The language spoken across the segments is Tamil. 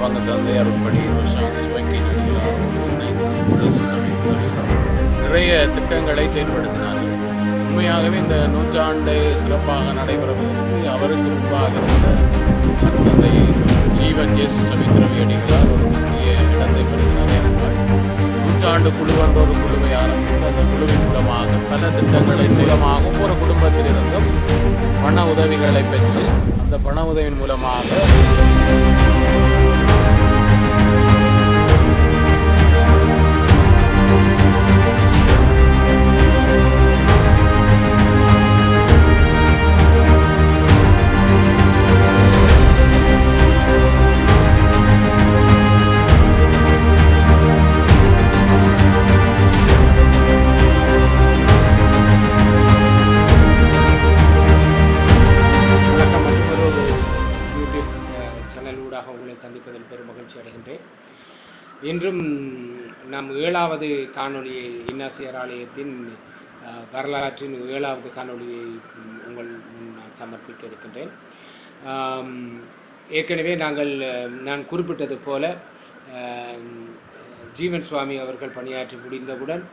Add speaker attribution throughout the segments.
Speaker 1: பங்கு தந்தை அருள்படி ரோஷான் சுவங்கி நடிகளார் நிறைய திட்டங்களை செயல்படுத்தினார்கள் உண்மையாகவே இந்த நூற்றாண்டை சிறப்பாக நடைபெறுவதற்கு அவருக்கு முன்பாக இருந்த தந்தை ஜீவன் இயேசு சபை அடிகளார் ஒரு முக்கிய இடத்தை பெறுகிறார். ஏனென்றால் நூற்றாண்டு குழு என்ற ஒரு குழுவை ஆரம்பித்து அந்த குழுவின் மூலமாக பல திட்டங்களை செய்யமாக ஒவ்வொரு குடும்பத்திலிருந்தும் பண உதவிகளை பெற்று அந்த பண உதவியின் மூலமாக
Speaker 2: ஏழாவது காணொளியை இன்னாசியர் ஆலயத்தின் வரலாற்றின் ஏழாவது காணொலியை உங்கள் முன் நான் சமர்ப்பிக்க இருக்கின்றேன். ஏற்கனவே நாங்கள் நான் குறிப்பிட்டது போல ஜீவன் சுவாமி அவர்கள் பணியாற்றி முடிந்தவுடன்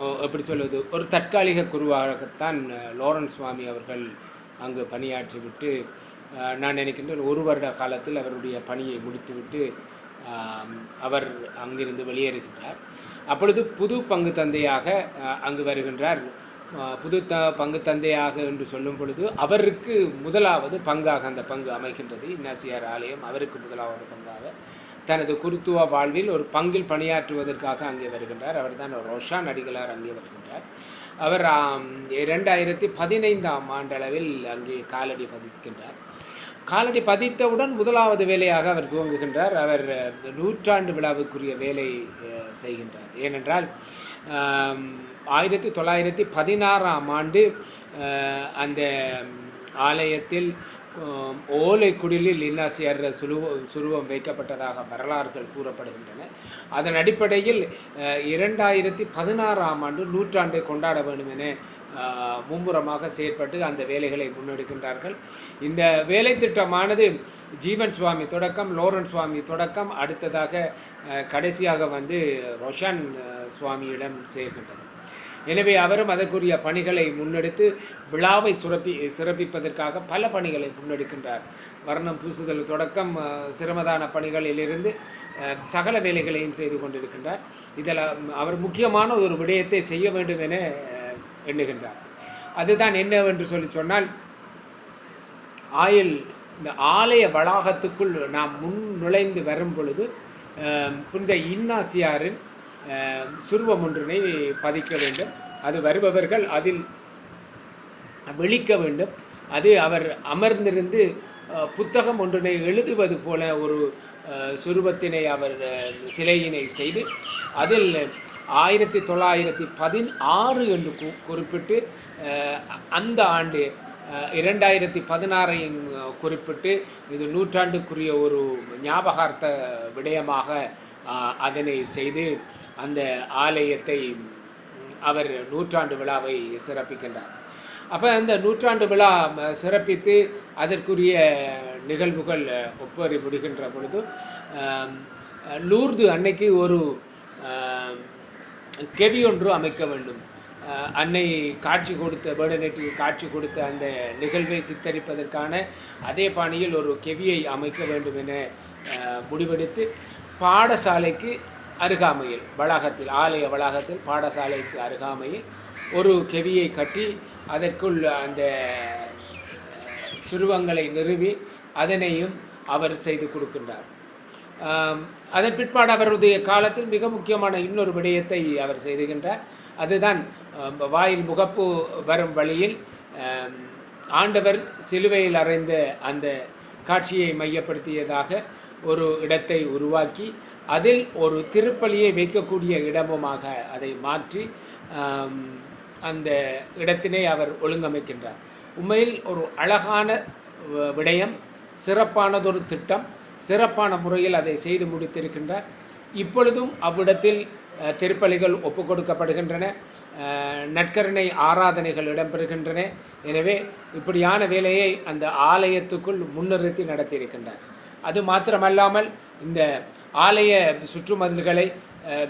Speaker 2: ஓ- எப்படி சொல்வது ஒரு தற்காலிக குருவாகத்தான் அஹ், லாரன்ஸ் சுவாமி அவர்கள் அங்கு பணியாற்றிவிட்டு நான் நினைக்கின்றேன் ஒரு வருட காலத்தில் அவருடைய பணியை முடித்துவிட்டு அவர் அங்கிருந்து வெளியேறுகின்றார். அப்பொழுது புது பங்கு தந்தையாக அங்கு வருகின்றார். புது த பங்கு தந்தையாக என்று சொல்லும் பொழுது அவருக்கு முதலாவது பங்காக அந்த பங்கு அமைகின்றது. இன்னாசியார் ஆலயம் அவருக்கு முதலாவது பங்காக. தனது குருத்துவ வாழ்வில் ஒரு பங்கில் பணியாற்றுவதற்காக அங்கே வருகின்றார். அவர்தான் ரோஷான் அடிகளார் அங்கே வருகின்றார். அவர் இரண்டாயிரத்தி பதினைந்தாம் ஆண்டளவில் அங்கே காலடி பதிக்கின்றார். காலடி பதித்தவுடன் முதலாவது வேலையாக அவர் துவங்குகின்றார். அவர் நூற்றாண்டு விழாவுக்குரிய வேலை செய்கின்றார். ஏனென்றால் ஆயிரத்தி தொள்ளாயிரத்தி பதினாறாம் ஆண்டு அந்த ஆலயத்தில் ஓலை குடிலில் இன்னாசியார் சுருவ சுருவம் வைக்கப்பட்டதாக வரலாறுகள் கூறப்படுகின்றன. அதன் அடிப்படையில் இரண்டாயிரத்தி பதினாறாம் ஆண்டு நூற்றாண்டை கொண்டாட வேண்டும் என மும்முரமாக செயற்பட்டு அந்த வேலைகளை முன்னெடுக்கின்றார்கள். இந்த வேலை திட்டமானது ஜீவன் சுவாமி தொடக்கம் லோரன் சுவாமி தொடக்கம் அடுத்ததாக கடைசியாக வந்து ரொஷான் சுவாமியிடம் சேர்கின்றது. எனவே அவரும் அதற்குரிய பணிகளை முன்னெடுத்து விழாவை சுரப்பி சிறப்பிப்பதற்காக பல பணிகளை முன்னெடுக்கின்றார். வர்ணம் பூசுதல் தொடக்கம் சிரமதான பணிகளிலிருந்து சகல வேலைகளையும் செய்து கொண்டிருக்கின்றார். இதில் அவர் முக்கியமான ஒரு விடயத்தை செய்ய வேண்டும் என எண்ணுகின்றார். அதுதான் என்னவென்று சொல்லி சொன்னால் ஆயில் இந்த ஆலய வளாகத்துக்குள் நாம் முன் நுழைந்து வரும் பொழுது புனித இன்னாசியாரின் சுருவம் ஒன்றினை பதிக்க வேண்டும். அது வருபவர்கள் அதில் விழிக்க வேண்டும். அது அவர் அமர்ந்திருந்து புத்தகம் ஒன்றினை எழுதுவது போல ஒரு சுருபத்தினை சுருவத்தினை அவர் சிலையினை செய்து அதில் ஆயிரத்தி தொள்ளாயிரத்தி பதினாறு என்று கு குறிப்பிட்டு அந்த ஆண்டு இரண்டாயிரத்தி பதினாறையும் குறிப்பிட்டு இது நூற்றாண்டுக்குரிய ஒரு ஞாபகார்த்த விடயமாக அதனை செய்து அந்த ஆலயத்தை அவர் நூற்றாண்டு விழாவை சிறப்பிக்கின்றார். அப்போ அந்த நூற்றாண்டு விழா ம, சிறப்பித்து அதற்குரிய நிகழ்வுகள் அஹ், ஒப்பறி முடிகின்ற பொழுது லூர்து அன்னைக்கு ஒரு கெவி ஒன்று அமைக்க வேண்டும். அன்னை காட்சி கொடுத்த பேர்டனேட்டுக்கு காட்சி கொடுத்த அந்த நிகழ்வை சித்தரிப்பதற்கான அதே பாணியில் ஒரு கெவியை அமைக்க வேண்டும் என முடிவெடுத்து பாடசாலைக்கு அருகாமையில் வளாகத்தில் ஆலய வளாகத்தில் பாடசாலைக்கு அருகாமையில் ஒரு கெவியை கட்டி அதற்குள் அந்த சிறுவங்களை சுருவங்களை நிறுவி அதனையும் அவர் செய்து கொடுக்கின்றார். அதன் பிற்பாடு அவருடைய காலத்தில் மிக முக்கியமான இன்னொரு விடயத்தை அவர் செய்துகின்றார். அதுதான் வாயில் முகப்பு வரும் வழியில் ஆண்டவர் சிலுவையில் அறைந்த அந்த காட்சியை மையப்படுத்தியதாக ஒரு இடத்தை உருவாக்கி அதில் ஒரு திருப்பலியை வைக்கக்கூடிய இடமுமாக அதை மாற்றி அந்த இடத்தினை அவர் ஒழுங்கமைக்கின்றார். உண்மையில் ஒரு அழகான விடயம் சிறப்பானதொரு திட்டம் சிறப்பான முறையில் அதை செய்து முடித்திருக்கின்றார். இப்பொழுதும் அவ்விடத்தில் திருப்பலிகள் ஒப்பு கொடுக்கப்படுகின்றன நற்கருணை ஆராதனைகள் இடம்பெறுகின்றன. எனவே இப்படியான வேலையை அந்த ஆலயத்துக்குள் முன்னிறுத்தி நடத்தியிருக்கின்றார். அது மாத்திரமல்லாமல் இந்த ஆலய சுற்றுமதில்களை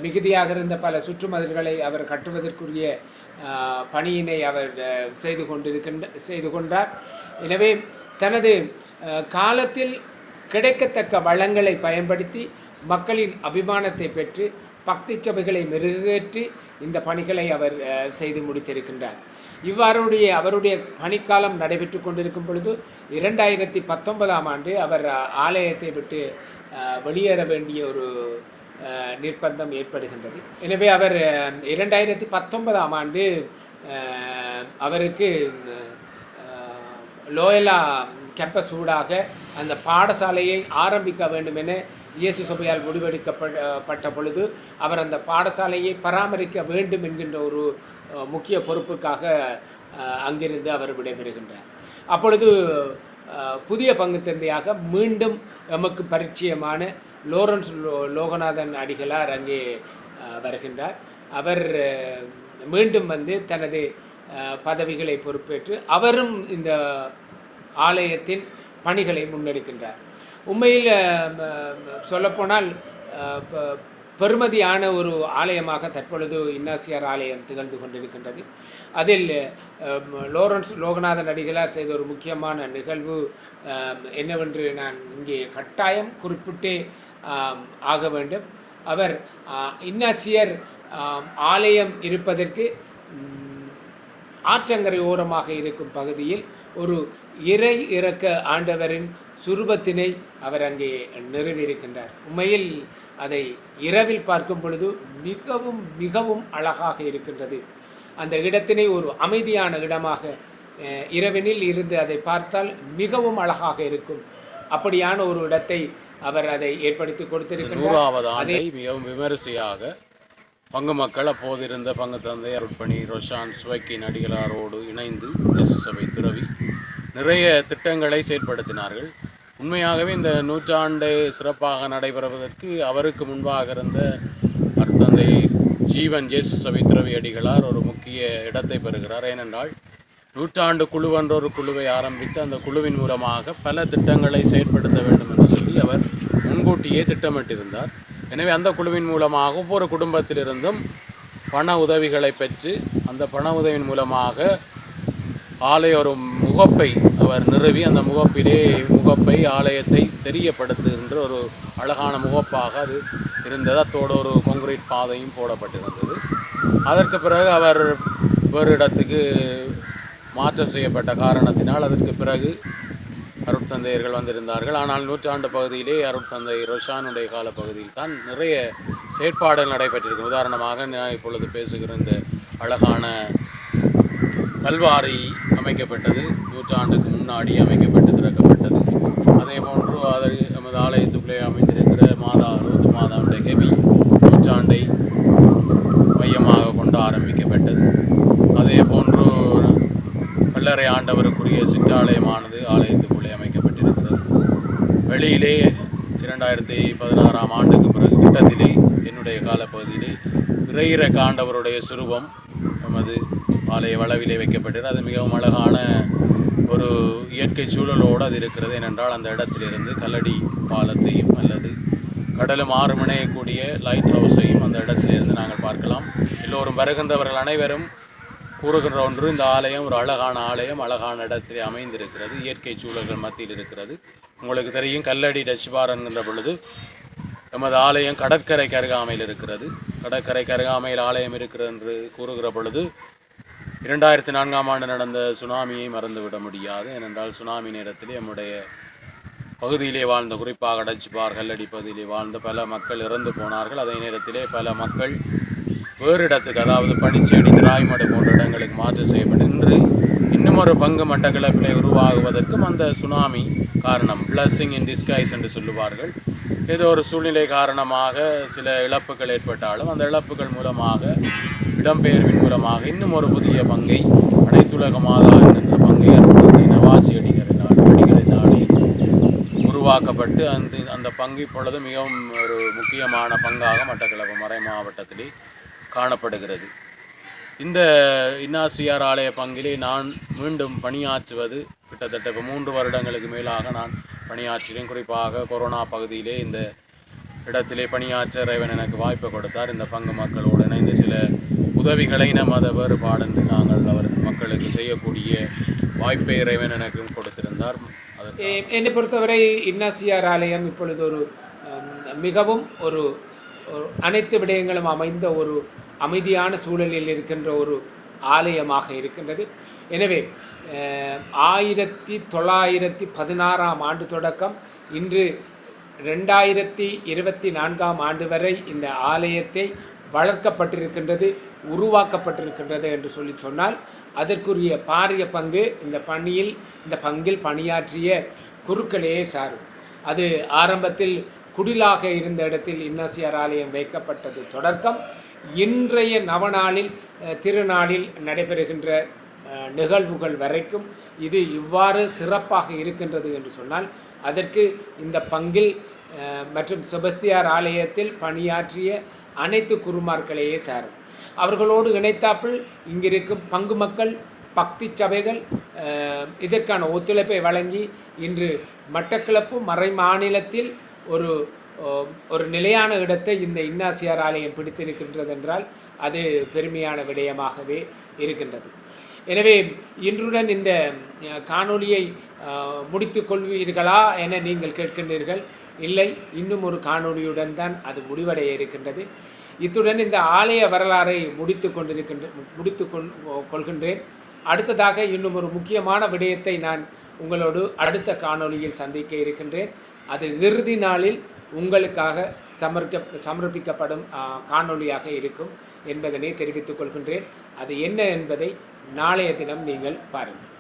Speaker 2: மிகுதியாக இருந்த பல சுற்றுமதில்களை அவர் கட்டுவதற்குரிய பணியினை அவர் செய்து கொண்டிருக்கின்ற செய்து கொண்டார். எனவே தனது காலத்தில் கிடைக்கத்தக்க வளங்களை பயன்படுத்தி மக்களின் அபிமானத்தை பெற்று பக்தி சபைகளை மெருகேற்றி இந்த பணிகளை அவர் செய்து முடித்திருக்கின்றார். இவ்வாறுடைய அவருடைய பணிக்காலம் நடைபெற்று கொண்டிருக்கும் பொழுது இரண்டாயிரத்தி பத்தொன்பதாம் ஆண்டு அவர் ஆலயத்தை விட்டு வெளியேற வேண்டிய ஒரு நிர்பந்தம் ஏற்படுகின்றது. எனவே அவர் இரண்டாயிரத்தி பத்தொன்பதாம் ஆண்டு அவருக்கு லோயலா கேம்பஸ் ஊடாக அந்த பாடசாலையை ஆரம்பிக்க வேண்டும் என இயேசு சபையால் முடிவெடுக்கப்பட்ட பொழுது அவர் அந்த பாடசாலையை பராமரிக்க வேண்டும் என்கின்ற ஒரு முக்கிய பொறுப்புக்காக அங்கிருந்து அவர் விடைபெறுகின்றார். அப்பொழுது புதிய பங்கு தந்தையாக மீண்டும் எமக்கு பரிச்சயமான லோரன்ஸ் லோ லோகநாதன் அடிகளார் அங்கே வருகின்றார். அவர் மீண்டும் வந்து தனது பதவிகளை பொறுப்பேற்று அவரும் இந்த ஆலயத்தின் பணிகளை முன்னெடுக்கின்றார். உண்மையில் சொல்லப்போனால் ப- பெருமதியான ஒரு ஆலயமாக தற்பொழுது இன்னாசியார் ஆலயம் திகழ்ந்து கொண்டிருக்கின்றது. அதில் லோரன்ஸ் லோகநாதன் அடிகளார் செய்த ஒரு முக்கியமான நிகழ்வு என்னவென்று நான் இங்கே கட்டாயம் குறிப்பிட்டே ஆக வேண்டும். அவர் இன்னாசியர் ஆலயம் இருப்பதற்கு ஆற்றங்கரை ஓரமாக இருக்கும் பகுதியில் ஒரு இறை இறக்க ஆண்டவரின் சுரூபத்தினை அவர் அங்கே நிறுவியிருக்கின்றார். உண்மையில் அதை இரவில் பார்க்கும் பொழுது மிகவும் மிகவும் அழகாக இருக்கின்றது. அந்த இடத்தினை ஒரு அமைதியான இடமாக இரவினில் இருந்து அதை பார்த்தால் மிகவும் அழகாக இருக்கும். அப்படியான ஒரு இடத்தை அவர் அதை ஏற்படுத்தி கொடுத்திருக்கின்றார்.
Speaker 1: நூறாவது ஆண்டை மிகவும் விமரிசையாக பங்கு மக்கள் அப்போது இருந்த பங்கு தந்தை அருட்பணி ரொஷான் சுவைக்கி நடிகளாரோடு இணைந்து சபை துறவி நிறைய திட்டங்களை செயற்படுத்தினார்கள் உண்மையாகவே இந்த நூற்றாண்டு சிறப்பாக நடைபெறுவதற்கு அவருக்கு முன்பாக இருந்த அருட்தந்தை ஜீவன் இயேசு சவித்ரவி அடிகளார் ஒரு முக்கிய இடத்தை பெறுகிறார். ஏனென்றால் நூற்றாண்டு குழு என்ற ஒரு குழுவை ஆரம்பித்து அந்த குழுவின் மூலமாக பல திட்டங்களை செயற்படுத்த வேண்டும் என்று சொல்லி அவர் முன்கூட்டியே திட்டமிட்டிருந்தார். எனவே அந்த குழுவின் மூலமாக ஒவ்வொரு குடும்பத்திலிருந்தும் பண உதவிகளை பெற்று அந்த பண உதவியின் மூலமாக ஆலய ஒரு முகப்பை அவர் நிறுவி அந்த முகப்பிலே முகப்பை ஆலயத்தை தெரியப்படுத்துகின்ற ஒரு அழகான முகப்பாக அது இருந்தது. அத்தோடு ஒரு கொங்கிரீட் பாதையும் போடப்பட்டிருந்தது. அதற்கு பிறகு அவர் வேறு இடத்துக்கு மாற்றம் செய்யப்பட்ட காரணத்தினால் அதற்கு பிறகு அருட்தந்தையர்கள் வந்திருந்தார்கள். ஆனால் நூற்றாண்டு பகுதியிலே அருட்தந்தை ரொஷானுடைய கால பகுதியில் தான் நிறைய செயற்பாடுகள் நடைபெற்றிருக்கு உதாரணமாக நான் இப்பொழுது பேசுகிற இந்த அழகான கல்வாரி அமைக்கப்பட்டது. நூற்றாண்டுக்கு முன்னாடி அமைக்கப்பட்டு திறக்கப்பட்டது. அதே போன்று அதில் நமது ஆலயத்துக்குள்ளே அமைந்திருக்கிற மாதா அறுபது மாதாவுடைய கெபி நூற்றாண்டை மையமாக கொண்டு ஆரம்பிக்கப்பட்டது. அதே போன்று கல்லறை ஆண்டவருக்குரிய சிற்றாலயமானது ஆலயத்துக்குள்ளே அமைக்கப்பட்டிருக்கிறது. வெளியிலே இரண்டாயிரத்தி பதினாறாம் ஆண்டுக்கு பிறகு கிட்டத்திலே என்னுடைய காலப்பகுதியிலே இறையிற காண்டவருடைய சுரூபம் நமது ஆலய வளவிலே வைக்கப்பட்டது அது மிகவும் அழகான ஒரு இயற்கை சூழலோடு அது இருக்கிறது. ஏனென்றால் அந்த இடத்திலிருந்து கல்லடி பாலத்தையும் அல்லது கடலும் ஆறு முனையக்கூடிய லைட் ஹவுஸையும் அந்த இடத்திலிருந்து நாங்கள் பார்க்கலாம். எல்லோரும் வருகின்றவர்கள் அனைவரும் கூறுகின்ற ஒன்று இந்த ஆலயம் ஒரு அழகான ஆலயம் அழகான இடத்திலே அமைந்திருக்கிறது. இயற்கை சூழல்கள் மத்தியில் இருக்கிறது. உங்களுக்கு தெரியும் கல்லடி டச்பார் என்கின்ற பொழுது நமது ஆலயம் கடற்கரை கருகாமையில் இருக்கிறது. கடற்கரை கருகாமையில் ஆலயம் இருக்கிறது என்று கூறுகிற பொழுது இரண்டாயிரத்தி நான்காம் ஆண்டு நடந்த சுனாமியை மறந்துவிட முடியாது. ஏனென்றால் சுனாமி நேரத்தில் நம்முடைய பகுதியிலே வாழ்ந்த குறிப்பாக டச்சுபார் கல்லடி பகுதியிலே வாழ்ந்த பல மக்கள் இறந்து போனார்கள். அதே நேரத்திலே பல மக்கள் வேறு இடத்துக்கு அதாவது பனிச்செடி திராய்மடு போன்ற இடங்களுக்கு மாற்றம் செய்யப்பட்டு இன்று இன்னும் ஒரு பங்கு மட்டக்களப்பிலே உருவாகுவதற்கும் அந்த சுனாமி காரணம். பிளஸ்ஸிங் இன் டிஸ்கைஸ் என்று சொல்லுவார்கள். ஏதோ ஒரு சூழ்நிலை காரணமாக சில இழப்புகள் ஏற்பட்டாலும் அந்த இழப்புகள் மூலமாக இடம்பெயர்வின் மூலமாக இன்னும் ஒரு புதிய பங்கை அனைத்துலக மாதா என்கின்ற பங்கை அருட்தந்தை நவாஜி அடிகளினால் அடிகளினாலே உருவாக்கப்பட்டு அந்த அந்த பங்கு இப்பொழுது மிகவும் ஒரு முக்கியமான பங்காக மட்டக்களப்பு மறை மாவட்டத்திலே காணப்படுகிறது. இந்த இன்னாசியார் ஆலய பங்கிலே நான் மீண்டும் பணியாற்றுவது கிட்டத்தட்ட இப்போ மூன்று வருடங்களுக்கு மேலாக நான் பணியாற்றினேன் குறிப்பாக கொரோனா பகுதியிலே இந்த இடத்திலே பணியாற்ற இறைவன் எனக்கு வாய்ப்பு கொடுத்தார். இந்த பங்கு மக்களோடு இணைந்து சில உதவிகளை மத வேறுபாடு நாங்கள் அவர் மக்களுக்கு செய்யக்கூடிய வாய்ப்பை இறைவன் எனக்கும் கொடுத்திருந்தார்.
Speaker 2: என்னை பொறுத்தவரை இன்னாசியார் ஆலயம் இப்பொழுது ஒரு மிகவும் ஒரு ஒரு அனைத்து விடயங்களும் அமைந்த ஒரு அமைதியான சூழலில் இருக்கின்ற ஒரு ஆலயமாக இருக்கின்றது. எனவே ஆயிரத்தி தொள்ளாயிரத்தி பதினாறாம் ஆண்டு தொடக்கம். இன்று ரெண்டாயிரத்தி இருபத்தி நான்காம் ஆண்டு வரை இந்த ஆலயத்தை வளர்க்கப்பட்டிருக்கின்றது உருவாக்கப்பட்டிருக்கின்றது என்று சொல்லி சொன்னால் அதற்குரிய பாரிய பங்கு இந்த பணியில் இந்த பங்கில் பணியாற்றிய குருக்களையே சாரும். அது ஆரம்பத்தில் குடிலாக இருந்த இடத்தில் இன்னசியார் ஆலயம் வைக்கப்பட்டது தொடக்கம். இன்றைய நவநாளில் திருநாளில் நடைபெறுகின்ற நிகழ்வுகள் வரைக்கும் இது இவ்வாறு சிறப்பாக இருக்கின்றது என்று சொன்னால் அதற்கு இந்த பங்கில் மற்றும் செபஸ்தியார் ஆலயத்தில் பணியாற்றிய அனைத்து குருமார்களையே சாரும். அவர்களோடு இணைத்தாப்பில் இங்கிருக்கும் பங்கு மக்கள் பக்தி சபைகள் இதற்கான ஒத்துழைப்பை வழங்கி இன்று மட்டக்கிளப்பு மறை மாநிலத்தில் ஒரு ஒரு நிலையான இடத்தை இந்த இன்னாசியார் ஆலயம் பிடித்திருக்கின்றது என்றால் அது பெருமையான விடயமாகவே இருக்கின்றது. எனவே இன்றுடன் இந்த காணொளியை அஹ், கொள்வீர்களா என நீங்கள் கேட்கின்றீர்கள். இல்லை இன்னும் ஒரு காணொளியுடன் தான் அது முடிவடைய இருக்கின்றது. இத்துடன் இந்த ஆலய வரலாறை முடித்து கொண்டிருக்கின்ற முடித்து கொள் கொள்கின்றேன். அடுத்ததாக இன்னும் ஒரு முக்கியமான விடயத்தை நான் உங்களோடு அடுத்த காணொளியில் சந்திக்க இருக்கின்றேன். அது இறுதி நாளில் உங்களுக்காக சமர்க்க சமர்ப்பிக்கப்படும் காணொளியாக இருக்கும் என்பதனை தெரிவித்துக் கொள்கின்றேன். அது என்ன என்பதை நாளைய தினம் நீங்கள் பாருங்கள்.